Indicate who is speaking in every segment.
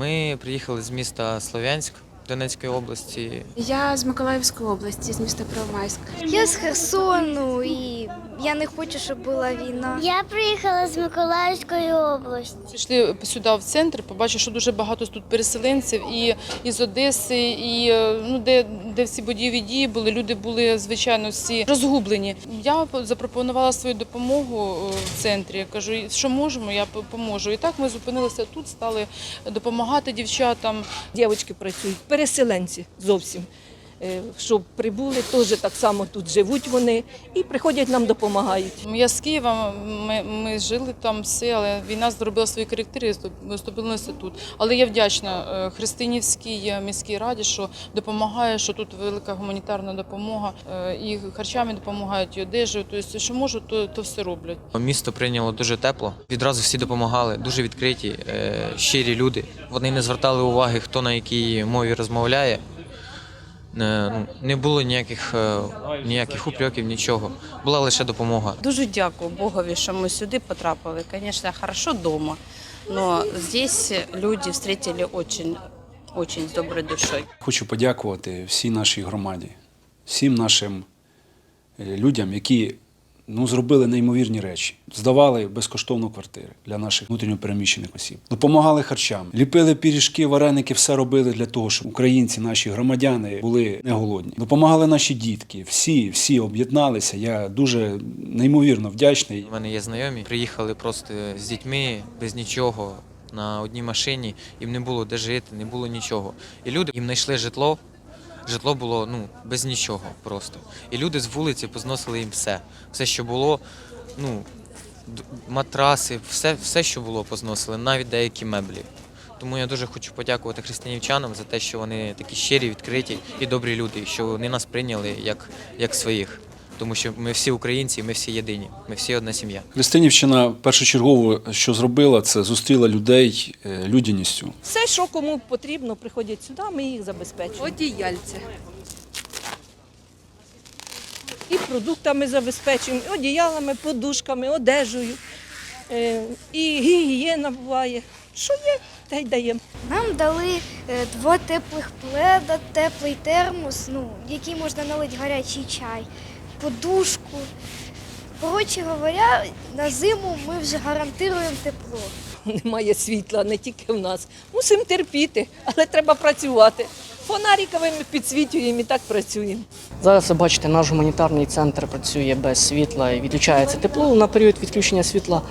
Speaker 1: Ми приїхали з міста Слов'янськ Донецької області.
Speaker 2: Я з Миколаївської області, з міста Первомайськ.
Speaker 3: Я з Херсону і я не хочу, щоб була війна.
Speaker 4: Я приїхала з Миколаївської області.
Speaker 5: Пішли сюди в центр, побачив, що дуже багато тут переселенців і із Одеси, і е, ну де, де всі бойові дії були. Люди були звичайно всі розгублені. Я запропонувала свою допомогу е, в центрі. Я кажу, що можемо, я поможу. І так ми зупинилися тут, стали допомагати дівчатам.
Speaker 6: Дівчатки працюють, переселенці зовсім. Е, Щоб прибули, теж так само тут живуть вони і приходять нам допомагають.
Speaker 5: Я з Києва, ми, ми жили там все, але війна зробила свої коректири, ми тут. Але я вдячна е, Христинівській міській раді, що допомагає, що тут велика гуманітарна допомога, е, і харчами допомагають, і одежею. Тобто, що можуть, то, то все роблять.
Speaker 1: Місто прийняло дуже тепло. Відразу всі допомагали, дуже відкриті, е, щирі люди. Вони не звертали уваги, хто на якій мові розмовляє. Е, ну, Не було ніяких, е, ніяких упреків, нічого. Була лише допомога.
Speaker 7: Дуже дякую Богові, що ми сюди потрапили. Звісно, хорошо вдома, але тут люди встретили дуже, дуже з доброю душою.
Speaker 8: Хочу подякувати всій нашій громаді, всім нашим е, людям, які ну, зробили неймовірні речі. Здавали безкоштовно квартири для наших внутрішньопереміщених осіб. Допомагали харчам, ліпили пиріжки, вареники, все робили для того, щоб українці, наші громадяни були не голодні. Допомагали наші дітки. Всі, всі об'єдналися. Я дуже неймовірно вдячний.
Speaker 1: У мене є знайомі, приїхали просто з дітьми без нічого на одній машині. Їм не було де жити, не було нічого. І люди їм знайшли житло. Житло було ну без нічого просто. І люди з вулиці позносили їм все. Все, що було, ну матраси, все, все, що було, позносили, навіть деякі меблі. Тому я дуже хочу подякувати християнівчанам за те, що вони такі щирі, відкриті і добрі люди, що вони нас прийняли як, як своїх. Тому що ми всі українці, ми всі єдині, ми всі одна сім'я.
Speaker 8: Христинівщина першочергово, що зробила, це зустріла людей е, людяністю.
Speaker 6: Все, що кому потрібно, приходять сюди, ми їх забезпечуємо.
Speaker 2: Одіяльце.
Speaker 6: І продуктами забезпечуємо, і одіялами, подушками, одежею. Е, І гігієна буває. Що є, те й даємо.
Speaker 3: Нам дали е, два теплих пледа, теплий термос, ну, в який можна налити гарячий чай, подушку. Коротше говоря, на зиму ми вже гарантуємо тепло.
Speaker 6: Немає світла, не тільки в нас. Мусимо терпіти, але треба працювати. Фонариками ми підсвітюємо і так працюємо.
Speaker 9: Зараз ви бачите, наш гуманітарний центр працює без світла і відключається тепло на період відключення світла.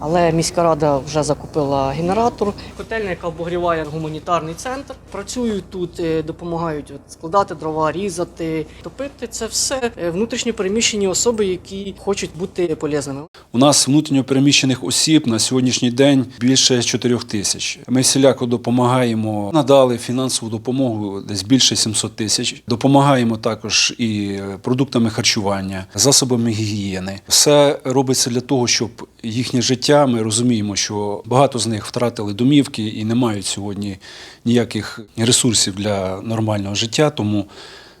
Speaker 9: Але міська рада вже закупила генератор. Котельня, яка обогріває гуманітарний центр. Працюють тут, е, допомагають складати дрова, різати, топити. Це все е, внутрішньо переміщені особи, які хочуть бути полезними.
Speaker 8: У нас внутрішньопереміщених осіб на сьогоднішній день більше 4 тисяч. Ми всіляко допомагаємо, надали фінансову допомогу десь більше 700 тисяч. Допомагаємо також і продуктами харчування, засобами гігієни. Все робиться для того, щоб їхнє життя. Ми розуміємо, що багато з них втратили домівки і не мають сьогодні ніяких ресурсів для нормального життя. Тому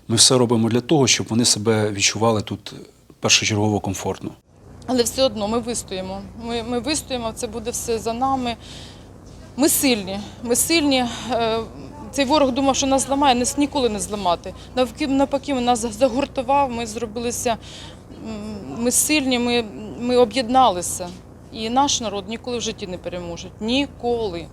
Speaker 8: ми все робимо для того, щоб вони себе відчували тут першочергово комфортно.
Speaker 5: Але все одно ми вистоїмо. Ми, ми вистоїмо, це буде все за нами. Ми сильні. Ми сильні. Е, Цей ворог думав, що нас зламає, нас ніколи не зламати. Навпаки, навпаки, він нас загуртував, ми зробилися, ми сильні, ми, ми об'єдналися. І наш народ ніколи в житті не переможе. Ніколи.